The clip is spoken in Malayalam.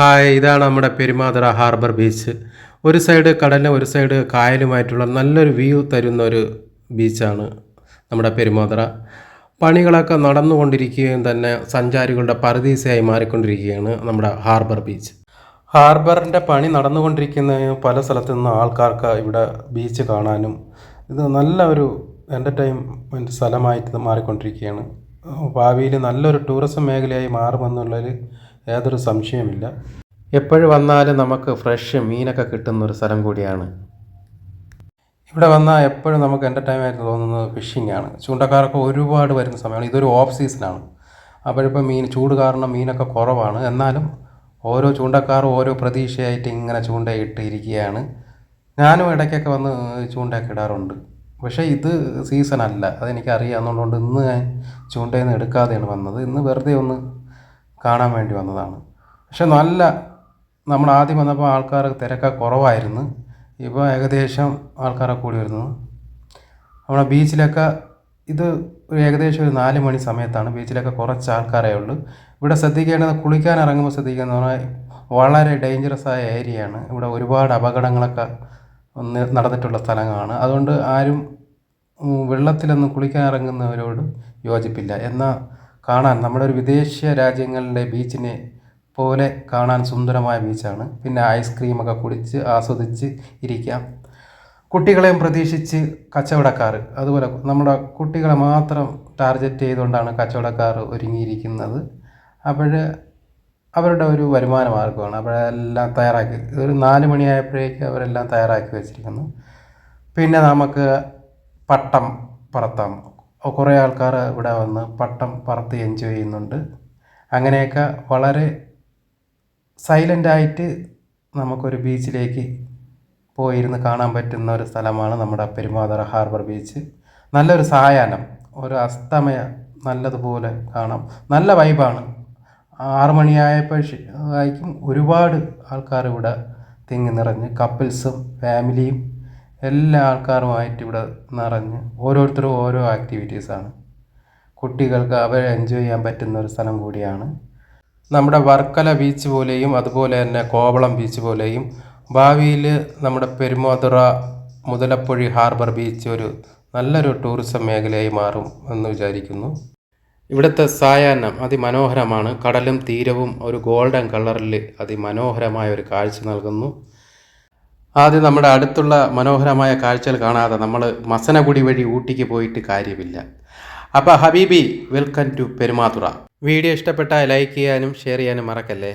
ഹായ് ഇതാണ് നമ്മുടെ പെരുമാതുറ ഹാർബർ ബീച്ച്. ഒരു സൈഡ് കടലും ഒരു സൈഡ് കായലുമായിട്ടുള്ള നല്ലൊരു വ്യൂ തരുന്ന ഒരു ബീച്ചാണ് നമ്മുടെ പെരുമാതുറ. പണികളൊക്കെ നടന്നുകൊണ്ടിരിക്കുകയും തന്നെ സഞ്ചാരികളുടെ പരദീസയായി മാറിക്കൊണ്ടിരിക്കുകയാണ് നമ്മുടെ ഹാർബർ ബീച്ച്. ഹാർബറിന്റെ പണി നടന്നുകൊണ്ടിരിക്കുന്ന പല സ്ഥലത്തു നിന്ന് ആൾക്കാർക്ക് ഇവിടെ ബീച്ച് കാണാനും ഇത് നല്ല ഒരു എന്റർടൈൻമെന്റ് സ്ഥലമായിട്ട് മാറിക്കൊണ്ടിരിക്കുകയാണ്. ഭാവിയിൽ നല്ലൊരു ടൂറിസം മേഖലയായി മാറുമെന്നുള്ളതിൽ യാതൊരു സംശയമില്ല എപ്പോഴും വന്നാലും നമുക്ക് ഫ്രഷ് മീനൊക്കെ കിട്ടുന്ന ഒരു സ്ഥലം കൂടിയാണ്. ഇവിടെ വന്നാൽ എപ്പോഴും നമുക്ക് എന്റർടൈൻമെന്റ് തോന്നുന്നത് ഫിഷിംഗ് ആണ്. ചൂണ്ടക്കാരൊക്കെ ഒരുപാട് വരുന്ന സമയമാണ്. ഇതൊരു ഓഫ് സീസണാണ് അപ്പോഴിപ്പോൾ മീൻ ചൂട് കാരണം മീനൊക്കെ കുറവാണ്. എന്നാലും ഓരോ ചൂണ്ടക്കാരും ഓരോ പ്രതീക്ഷയായിട്ട് ഇങ്ങനെ ചൂണ്ടയിട്ട് ഇരിക്കുകയാണ് ഞാനും ഇടയ്ക്കൊക്കെ വന്ന് ചൂണ്ടയൊക്കെ ഇടാറുണ്ട്. പക്ഷേ ഇത് സീസൺ അല്ല. അതെനിക്കറിയാം അറിയാവുന്നതുകൊണ്ട് ഇന്ന് ഞാൻ ചൂണ്ടയിൽ നിന്ന് എടുക്കാതെയാണ് വന്നത്. ഇന്ന് വെറുതെ ഒന്ന് കാണാൻ വേണ്ടി വന്നതാണ്. പക്ഷെ നല്ല നമ്മൾ ആദ്യം വന്നപ്പോൾ ആൾക്കാർ തിരക്ക കുറവായിരുന്നു. ഇപ്പോൾ ഏകദേശം ആൾക്കാരെ കൂടി വരുന്നു. നമ്മുടെ ബീച്ചിലൊക്കെ ഇത് ഒരു ഏകദേശം ഒരു നാല് മണി സമയത്താണ്. ബീച്ചിലൊക്കെ കുറച്ച് ആൾക്കാരേ ഉള്ളൂ. ഇവിടെ ശ്രദ്ധിക്കേണ്ടത് കുളിക്കാൻ ഇറങ്ങുമ്പോൾ ശ്രദ്ധിക്കുന്ന വളരെ ഡേഞ്ചറസ് ആയ ഏരിയയാണ് ഇവിടെ ഒരുപാട് അപകടങ്ങളൊക്കെ നടന്നിട്ടുള്ള സ്ഥലങ്ങളാണ്. അതുകൊണ്ട് ആരും വെള്ളത്തിലൊന്നും കുളിക്കാൻ ഇറങ്ങുന്നവരോട് യോജിപ്പില്ല. എന്നാൽ കാണാൻ നമ്മുടെ ഒരു വിദേശ രാജ്യങ്ങളിലെ ബീച്ചിനെ പോലെ കാണാൻ സുന്ദരമായ ബീച്ചാണ്. പിന്നെ ഐസ്ക്രീമൊക്കെ കുടിച്ച് ആസ്വദിച്ച് ഇരിക്കാം. കുട്ടികളെയും പ്രതീക്ഷിച്ച് കച്ചവടക്കാർ. അതുപോലെ നമ്മുടെ കുട്ടികളെ മാത്രം ടാർഗറ്റ് ചെയ്തുകൊണ്ടാണ് കച്ചവടക്കാർ ഒരുങ്ങിയിരിക്കുന്നത്. അപ്പോൾ അവരുടെ ഒരു വരുമാന മാർഗമാണ്. അവരെല്ലാം തയ്യാറാക്കി ഒരു നാല് മണിയായപ്പോഴേക്ക് അവരെല്ലാം തയ്യാറാക്കി വെച്ചിരിക്കുന്നു. പിന്നെ നമുക്ക് പട്ടം പറത്താം. കുറേ ആൾക്കാർ ഇവിടെ വന്ന് പട്ടം പറത്ത് എൻജോയ് ചെയ്യുന്നുണ്ട്. അങ്ങനെയൊക്കെ വളരെ സൈലന്റായിട്ട് നമുക്കൊരു ബീച്ചിലേക്ക് പോയിരുന്ന് കാണാൻ പറ്റുന്ന ഒരു സ്ഥലമാണ് നമ്മുടെ പെരുമാതറ ഹാർബർ ബീച്ച്. നല്ലൊരു സായാഹ്നം. ഒരു അസ്തമയ നല്ലതുപോലെ കാണാം. നല്ല വൈബാണ് ആറ് മണിയായപ്പോഴേക്കും ഒരുപാട് ആൾക്കാർ ഇവിടെ തിങ്ങി നിറഞ്ഞ് കപ്പിൾസും ഫാമിലിയും എല്ലാ ആൾക്കാരുമായിട്ട് ഇവിടെ നിറഞ്ഞ് ഓരോരുത്തരും ഓരോ ആക്ടിവിറ്റീസാണ് കുട്ടികൾക്ക് അവർ എൻജോയ് ചെയ്യാൻ പറ്റുന്ന ഒരു സ്ഥലം കൂടിയാണ്. നമ്മുടെ വർക്കല ബീച്ച് പോലെയും അതുപോലെ തന്നെ കോവളം ബീച്ച് പോലെയും ഭാവിയിൽ നമ്മുടെ പെരുമാതുറ മുതലപ്പൊഴി ഹാർബർ ബീച്ച് ഒരു നല്ലൊരു ടൂറിസം മേഖലയായി മാറും എന്ന് വിചാരിക്കുന്നു. ഇവിടുത്തെ സായാഹ്നം അതിമനോഹരമാണ്. കടലും തീരവും ഒരു ഗോൾഡൻ കളറിൽ അതിമനോഹരമായ ഒരു കാഴ്ച നൽകുന്നു. ആദ്യം നമ്മുടെ അടുത്തുള്ള മനോഹരമായ കാഴ്ചകൾ കാണാതെ നമ്മൾ മസനഗുടി വഴി ഊട്ടിക്ക് പോയിട്ട് കാര്യമില്ല. അപ്പോൾ ഹബീബി വെൽക്കം ടു പെരുമാതുറ. വീഡിയോ ഇഷ്ടപ്പെട്ടാൽ ലൈക്ക് ചെയ്യാനും ഷെയർ ചെയ്യാനും മറക്കല്ലേ?